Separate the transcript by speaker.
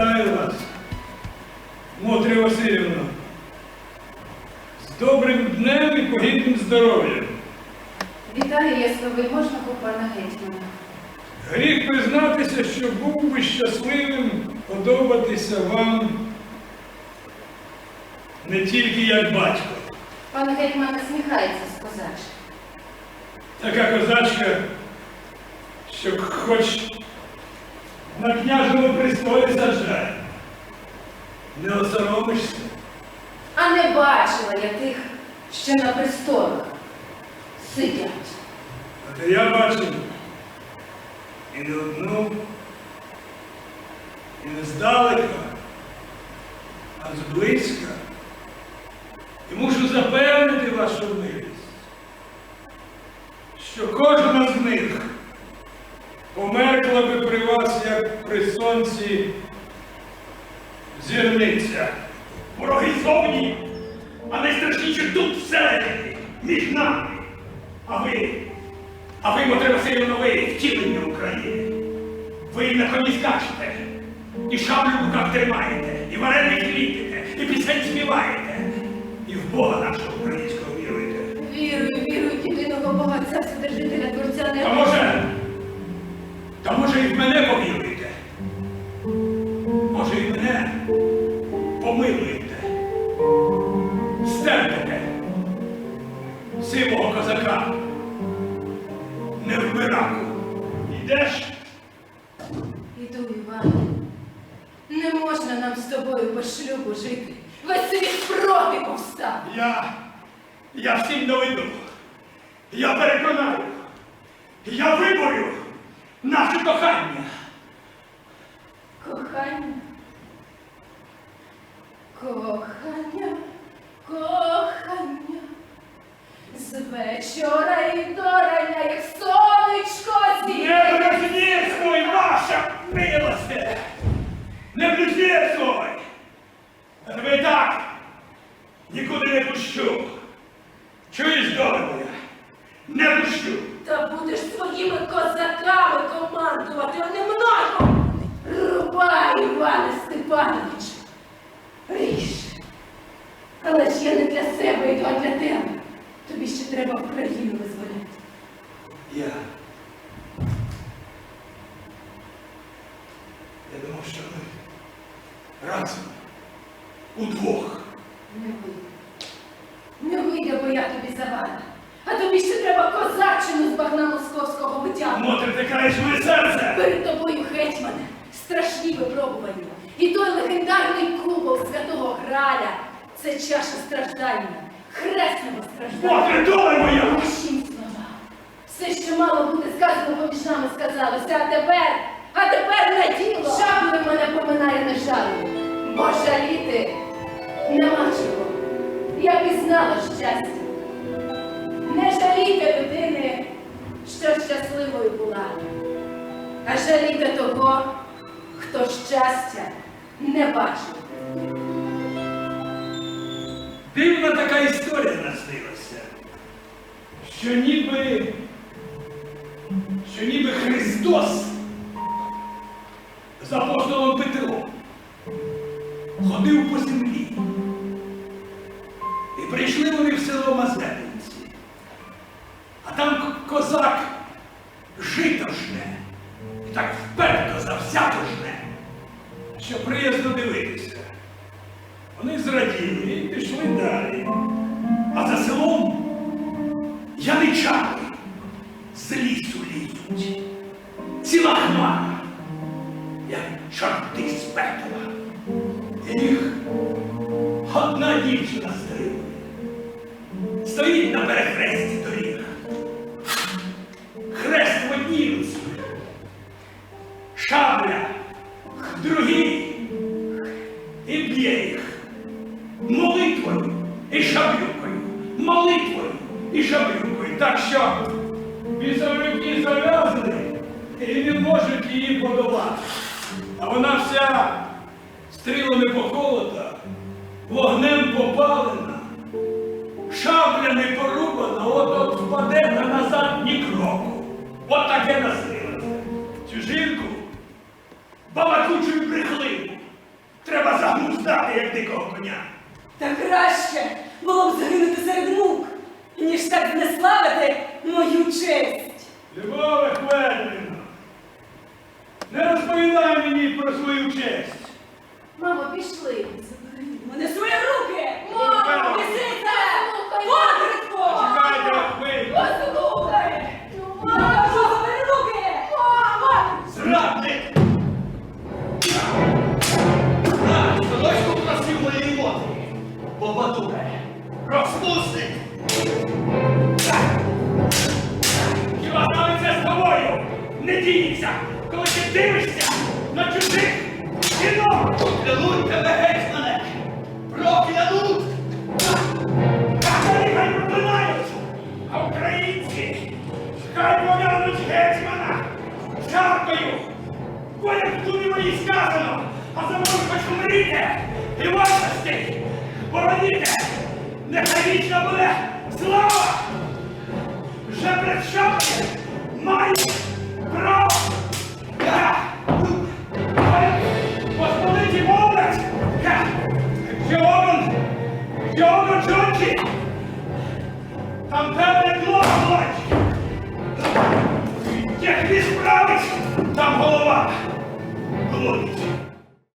Speaker 1: Вітаю вас, Мотря Васильівна. З добрим днем і погідним здоров'ям.
Speaker 2: Вітаю ясновельможного пана гетьмана.
Speaker 1: Гріх признатися, що був би щасливим подобатися вам не тільки як батько.
Speaker 2: Пан гетьман насміхається з козача.
Speaker 1: Така козачка, що хоч на княжому престолі саджає. Не осоромишся.
Speaker 2: А не бачила я тих, що на престолах сидять.
Speaker 1: А то я бачив і не одну, і не здалека, а зблизька. І мушу запевнити вашу милість, що кожна з них померкла би при вас, як при сонці зірниця.
Speaker 3: Вороги зовні, а найстрашніше тут всередині, між нами. А ви, а ви, Мотре Васильівна, ви втілення України. Ви на коні скачете, і шаблю в руках тримаєте, і вареник ліпите, і пісень співаєте, і в Бога нашого українського віруєте.
Speaker 2: Вірую, вірую, єдиного Бога, царя Вседержителя Творця неба.
Speaker 3: Може, і в мене повіруєте. Може і мене помилуєте. Стерпите сивого козака. Не в мираку. Йдеш?
Speaker 2: Іду, Іване. Не можна нам з тобою по шлюбу жити. Весь світ проти повстав.
Speaker 3: Я, я всім доведу. Я переконаю. Я виборю наше кохання.
Speaker 2: Кохання. Кохання, кохання. З вечора і до рання, як сонечко
Speaker 3: Не
Speaker 2: зійде.
Speaker 3: блюзнірствуй, ваша милосте! Не блюзнірствуй! А тебе і так нікуди не пущу. Чуєш, доля моя? Не пущу.
Speaker 2: Та будеш своїми козаками командувати, а не мною. Рубай, Іване Степанович. Ріж. Але ж я не для себе йду, а для тебе. Тобі ще треба Україну визволяти.
Speaker 3: Я. Я думав, що ми разом удвох.
Speaker 2: Не вийде. Не вийде, бо я тобі завада. А тобі ще треба козаччину з багна московського витягнути.
Speaker 3: Мотр, ти краєш моє серце!
Speaker 2: Перед тобою, гетьмане, страшні випробування. І той легендарний кубок святого Граля це чаша страждання, хресного страждання.
Speaker 3: Мотре, доля моя!
Speaker 2: Все, що мало бути сказано, поміж нами сказалося. А тепер, а тепер на діло. Шаблею мене поминає не жалю. Бо жаліти нема чого. Я пізнала щастя. Не жалійте людини, що щасливою була, а жалійте того, хто щастя не бачив.
Speaker 1: Дивна така історія наснилася, що ніби, що ніби Христос з апостолом Петром ходив по землі. І прийшли вони в село Мазепинці. А там козак жито жне. І так вперто завзято жне, що приязно дивитися. Вони зраділи і пішли далі.
Speaker 3: А за селом яничани з лісу лізуть. Ціла хмара, як чорти з пекла. Їх одна дівчина стримує. Стоїть на перехресті доріг. Хрест в одній руці. Шабля в другій. І б'є їх молитвою і шаблюкою, молитвою і шаблюкою. Так що
Speaker 1: і не можуть її подолати. А вона вся стрілами поколота, вогнем попалена, шаблями порубана, от-от впаде та назад ні кроку.
Speaker 3: от таке наснилося.
Speaker 1: Цю жінку
Speaker 3: Балакучу і брехливу. треба загнуздати, як дикого коня.
Speaker 4: Та краще було б загинути серед мук, ніж так знеславити мою честь.
Speaker 3: Честь.
Speaker 2: Мамо, пішли.
Speaker 4: Забери мене свої руки!
Speaker 2: Мамо,
Speaker 4: Лисиця!
Speaker 2: послухай.
Speaker 3: Чекайте хвилю.
Speaker 2: Послухай!
Speaker 4: Мамо,
Speaker 2: мамо!
Speaker 4: забери руки!
Speaker 2: Мамо!
Speaker 3: Зрадник!
Speaker 5: На, садочку просив моєї матері. Бобадуре. Розпусник.
Speaker 3: Хіба ставиться з тобою? Не діється, коли ти дивишся на чужих
Speaker 5: Проклянуть тебе гетьмане. Проклянуть.
Speaker 3: Католі хай проклинають, а українці хай пов'януть гетьмана чаркою. Бо як туди сказано, а за мною хоч умріте і вартості бороніте, нехай вічна буде Там певне клоплоть! Як не справить, там голова! Голодить!